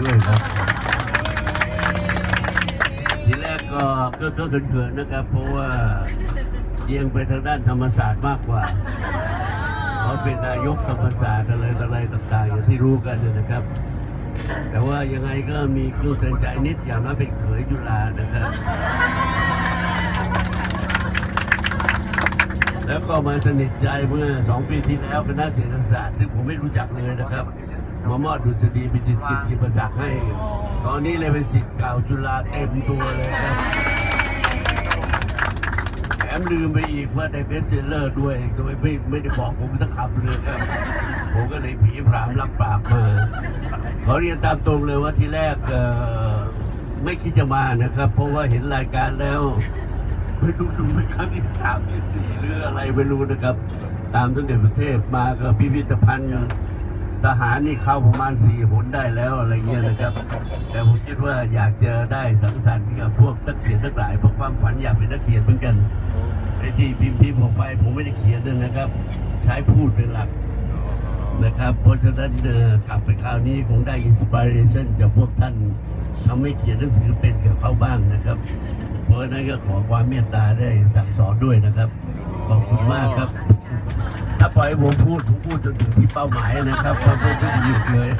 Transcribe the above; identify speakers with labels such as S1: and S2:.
S1: ด้วยครับทีแรกก็ก็ก็เขินๆนะครับ เพราะว่าเอียงไปทางด้านธรรมศาสตร์มากกว่าเขาเป็นนายกธรรมศาสตร์อะไรอะไรต่างๆอย่างที่รู้กันเนยนะครับ แต่ว่ายังไงก็มีครูเตือนใจนิดอย่างน้อยเป็นเขยจุฬานะครับแล้วก็มาสนิทใจเมื่อสองปีที่แล้วคณะเศรษฐศาสตร์ซึ่งผมไม่รู้จักเลยนะครับ มามอบดุษฎีเป็นจิตกิจประศักดิ์ให้ ตอนนี้เลยเป็นสิทธิ์เก่าจุฬาเต็มตัวเลยแถมลืมไปอีกว่าได้เบสเซลเลอร์ด้วยโดยไม่ไม่ได้บอกผมสักคำเลยผมก็เลยผีพรามรับปากมาขอเรียนตามตรงเลยว่าที่แรกไม่คิดจะมานะครับ เพราะว่าเห็นรายการแล้วไม่รู้ดูเป็นครั้งที่สามที่สี่หรืออะไรไม่รู้นะครับ ตามตั้งแต่ประเทศมากับพิพิธภัณฑ์ ทหารนี่เข้าประมาณสี่หนได้แล้วอะไรเงี้ยนะครับ แต่ผมคิดว่าอยากจะได้สังสรรค์กับพวกนักเขียนทั้งหลายเพราะความฝันอยากเป็นนักเขียนเหมือนกันไอ้ที่พิมพ์พิมพ์ออกไป ผมไม่ได้เขียนนะครับ ใช้พูดเป็นหลักนะครับเพราะฉะนั้นเอ่อกลับไปคราวนี้คงได้อินสปิเรชันจากพวกท่านทำให้เขียนหนังสือเป็นกับเขาบ้างนะครับ เพราะฉะนั้นก็ขอความเมตตาได้สั่งสอนด้วยนะครับขอบคุณมากครับ ล่อยผมพูดผมพูดจนถึงที่เป้าหมายนะครับผมไม่ได้หยุดเลย